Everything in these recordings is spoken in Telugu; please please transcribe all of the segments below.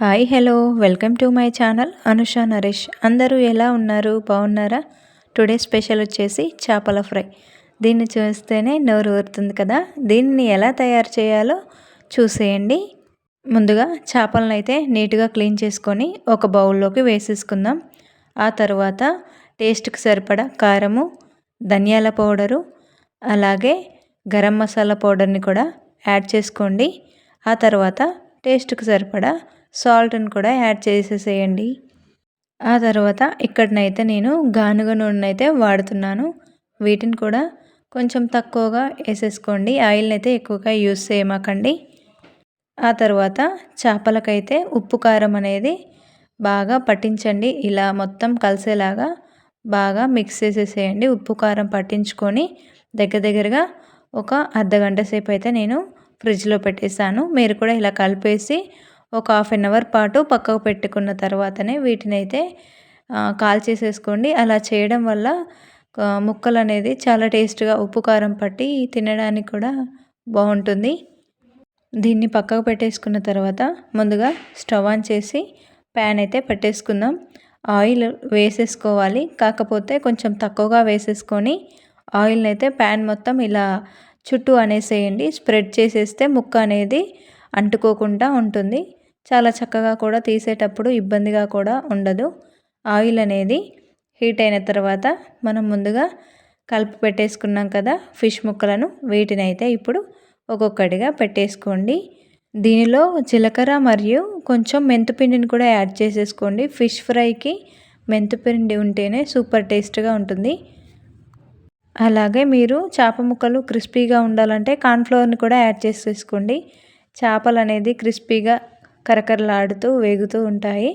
Hi hello. Welcome to my channel Anusha Naresh. అందరూ ఎలా ఉన్నారు? బాగున్నారా? టుడే స్పెషల్ వచ్చేసి చేపల ఫ్రై. దీన్ని చూస్తేనే నోరు ఊరుతుంది కదా? దీన్ని ఎలా తయారు చేయాలో చూసేయండి. ముందుగా చేపలను అయితే నీట్గా క్లీన్ చేసుకొని ఒక బౌల్లోకి వేసేసుకుందాం. ఆ తర్వాత టేస్ట్కి సరిపడా కారము ధనియాల పౌడరు అలాగే గరం మసాలా పౌడర్ని కూడా యాడ్ చేసుకోండి. ఆ తర్వాత టేస్ట్కి సరిపడా సాల్ట్ని కూడా యాడ్ చేసేసేయండి. ఆ తర్వాత ఇక్కడనైతే నేను గానుగ నూనె అయితే వాడుతున్నాను. వీటిని కూడా కొంచెం తక్కువగా వేసేసుకోండి. ఆయిల్ని అయితే ఎక్కువగా యూస్ చేయమాకండి. ఆ తర్వాత చేపలకైతే ఉప్పు కారం అనేది బాగా పట్టించండి. ఇలా మొత్తం కలిసేలాగా బాగా మిక్స్ చేసేసేయండి. ఉప్పు కారం పట్టించుకొని దగ్గర దగ్గరగా ఒక అర్ధ గంట సేపు అయితే నేను ఫ్రిడ్జ్లో పెట్టేశాను. మీరు కూడా ఇలా కలిపేసి ఒక హాఫ్ అన్ అవర్ పాటు పక్కకు పెట్టుకున్న తర్వాతనే వీటిని అయితే కాల్ చేసేసుకోండి. అలా చేయడం వల్ల ముక్కలు అనేది చాలా టేస్ట్గా ఉప్పు కారం పట్టి తినడానికి కూడా బాగుంటుంది. దీన్ని పక్కకు పెట్టేసుకున్న తర్వాత ముందుగా స్టవ్ ఆన్ చేసి ప్యాన్ అయితే పెట్టేసుకుందాం. ఆయిల్ వేసేసుకోవాలి. కాకపోతే కొంచెం తక్కువగా వేసేసుకొని ఆయిల్ని అయితే ప్యాన్ మొత్తం ఇలా చుట్టూ అనేసేయండి. స్ప్రెడ్ చేసేస్తే ముక్క అనేది అంటుకోకుండా ఉంటుంది. చాలా చక్కగా కూడా తీసేటప్పుడు ఇబ్బందిగా కూడా ఉండదు. ఆయిల్ అనేది హీట్ అయిన తర్వాత మనం ముందుగా కలిపి పెట్టేసుకున్నాం కదా ఫిష్ ముక్కలను వీటిని అయితే ఇప్పుడు ఒక్కొక్కటిగా పెట్టేసుకోండి. దీనిలో జీలకర్ర మరియు కొంచెం మెంతుపిండిని కూడా యాడ్ చేసేసుకోండి. ఫిష్ ఫ్రైకి మెంతుపిండి ఉంటేనే సూపర్ టేస్ట్గా ఉంటుంది. అలాగే మీరు చేప ముక్కలు క్రిస్పీగా ఉండాలంటే కార్న్ఫ్లవర్ని కూడా యాడ్ చేసేసుకోండి. చేపలు అనేది క్రిస్పీగా కరకరలాడుతూ వేగుతూ ఉంటాయి.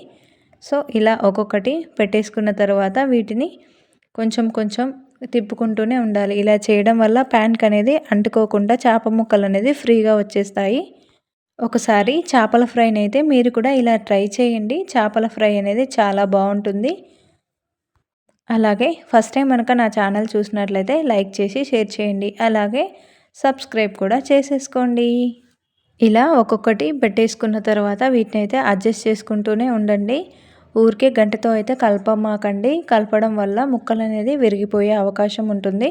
సో ఇలా ఒక్కొక్కటి పెట్టేసుకున్న తర్వాత వీటిని కొంచెం కొంచెం తిప్పుకుంటూనే ఉండాలి. ఇలా చేయడం వల్ల ప్యాన్కి అనేది అంటుకోకుండా చేప ముక్కలు అనేది ఫ్రీగా వచ్చేస్తాయి. ఒకసారి చేపల ఫ్రైని అయితే మీరు కూడా ఇలా ట్రై చేయండి. చేపల ఫ్రై అనేది చాలా బాగుంటుంది. అలాగే ఫస్ట్ టైం కనుక నా ఛానల్ చూసినట్లయితే లైక్ చేసి షేర్ చేయండి. అలాగే సబ్స్క్రైబ్ కూడా చేసేసుకోండి. ఇలా ఒక్కొక్కటి పెట్టేసుకున్న తర్వాత వీటిని అయితే అడ్జస్ట్ చేసుకుంటూనే ఉండండి. ఊరికే గంటతో అయితే కలపమాకండి. కలపడం వల్ల ముక్కలు అనేది విరిగిపోయే అవకాశం ఉంటుంది.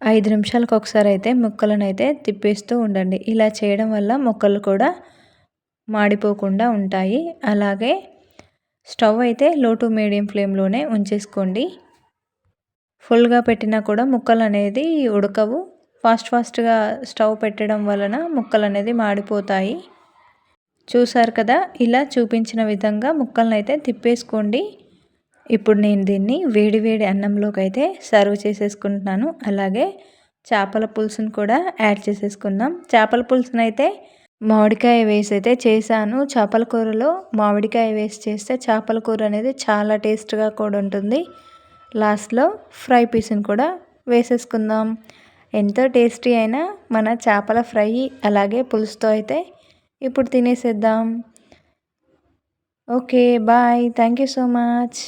ఐదు నిమిషాలకు ఒకసారి అయితే ముక్కలను అయితే తిప్పేస్తూ ఉండండి. ఇలా చేయడం వల్ల ముక్కలు కూడా మాడిపోకుండా ఉంటాయి. అలాగే స్టవ్ అయితే లో టు మీడియం ఫ్లేమ్లోనే ఉంచేసుకోండి. ఫుల్గా పెట్టినా కూడా ముక్కలు అనేది ఉడకవు. ఫాస్ట్ ఫాస్ట్గా స్టవ్ పెట్టడం వలన ముక్కలు అనేది మాడిపోతాయి. చూసారు కదా? ఇలా చూపించిన విధంగా ముక్కలను అయితే తిప్పేసుకోండి. ఇప్పుడు నేను దీన్ని వేడి వేడి అన్నంలోకి అయితే సర్వ్ చేసేసుకుంటున్నాను. అలాగే చేపల పులుసును కూడా యాడ్ చేసేసుకుందాం. చేపల పులుసును అయితే మామిడికాయ వేసి అయితే చేశాను. చేపల కూరలో మామిడికాయ వేసి చేస్తే చేపల కూర అనేది చాలా టేస్ట్గా కూడా ఉంటుంది. లాస్ట్లో ఫ్రై పీస్ని కూడా వేసేసుకుందాం. ఎంతో టేస్టీ అయిన మన చేపల ఫ్రై అలాగే పులుసుతో అయితే ఇప్పుడు తినేసేద్దాం. Okay bye. Thank you so much.